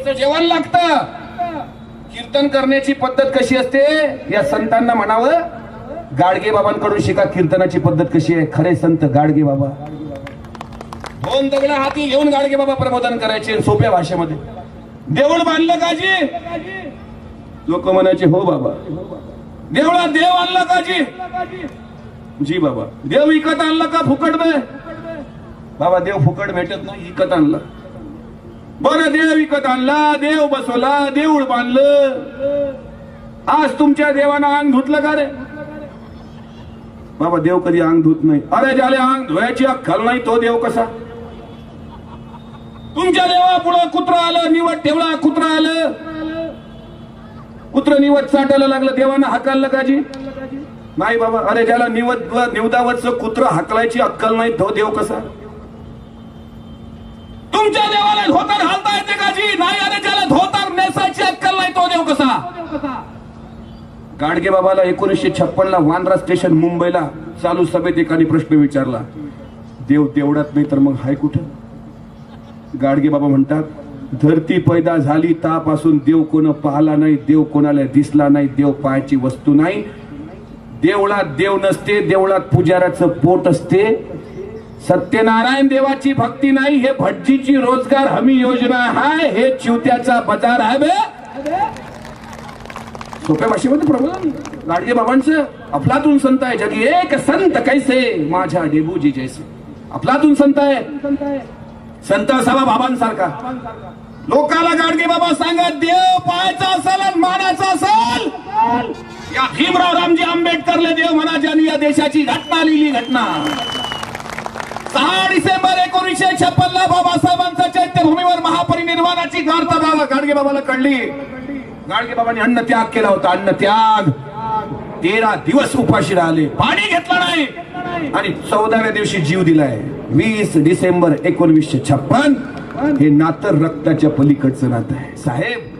जेवण लागत. कीर्तन करण्याची पद्धत कशी असते? या संतांना म्हणावं गाडगे बाबांकडून शिका कीर्तनाची पद्धत कशी आहे? खरे संत गाडगे बाबा. दोन दगड हाती घेऊन गाडगे बाबा प्रबोधन करायचे सोप्या भाषेमध्ये. देऊळ बांधलं काजी. लोक म्हणायचे हो बाबा. देवळा देव आणला काजी. जी बाबा. देव विकत आणला का फुकट दे बाबा देव फुकट भेटत नाही विकत आणला. बरं देव विकत आणला देव बसवला देऊळ बांधलं. आज तुमच्या देवानं अंग धुतलं का रे? बाबा देव कधी अंग धुत नाही. अरे ज्याला अंग धुवायची अक्कल नाही तो देव कसा? तुमच्या देवा पुढं कुत्र आलं निवड ठेवला कुत्र आलं. कुत्र निवड चाटायला लागलं देवानं हाकाललं काजी नाही बाबा अरे ज्याला निवद निवदावतचं कुत्र हाकलायची अक्कल नाही तो देव कसा? तुमच्या देवाला धोतर घालता येते का जी? नाही अरे ज्याला धोतर नेसायची अक्कल नाही तो देव कसा? गाडगे बाबाला एकोणीसशे छप्पन ला वांद्रा स्टेशन मुंबईला चालू सभेत एकाने प्रश्न विचारला. देव तेवढ्यात नाही तर मग हाय कुठं? गाडगे बाबा म्हणतात धरती पैदा झाली तापासून देव कोण पाहला नाही देव कोणाला दिसला नाही देव पाहायची वस्तू नाही. देवळात देव नसते देवळात पुजाऱ्याचं पोट असते. सत्यनारायण देवाची भक्ती नाही हे भटजीची रोजगार हमी योजना आहे हे चिवत्याचा बजार आहे बे. सोप्या भाषेमध्ये प्रबोधन. गाडगे बाबांचं अफलातून संत आहे जगी एक संत कैसे? माझ्या डेबूजी जैसे. अफलातून संत आहे. संत असावा बाबांसारखा. लोकाला गाडगे बाबा सांगत देव पाहायचा असेल आणि मानाचा असेल. या भीमराव रामजी आंबेडकरले देव म्हणा ज्यांनी या देशाची घटना लिहिली घटना. सहा डिसेंबर एकोणीसशे छप्पन ला बाबासाहेबांच्या चैत्यभूमीवर महापरिनिर्वाणाची गाडता बाबा गाडगे बाबाला कळली. गाडगे बाबांनी अन्न त्याग केला होता. अन्न त्याग. तेरा दिवस उपाशी राहिले. पाणी घेतलं नाही. आणि चौदाव्या दिवशी जीव दिलाय. वीस डिसेंबर एकोणवीसशे छप्पन हे नातं रक्ताच्या पलीकडचं नातं आहे. साहेब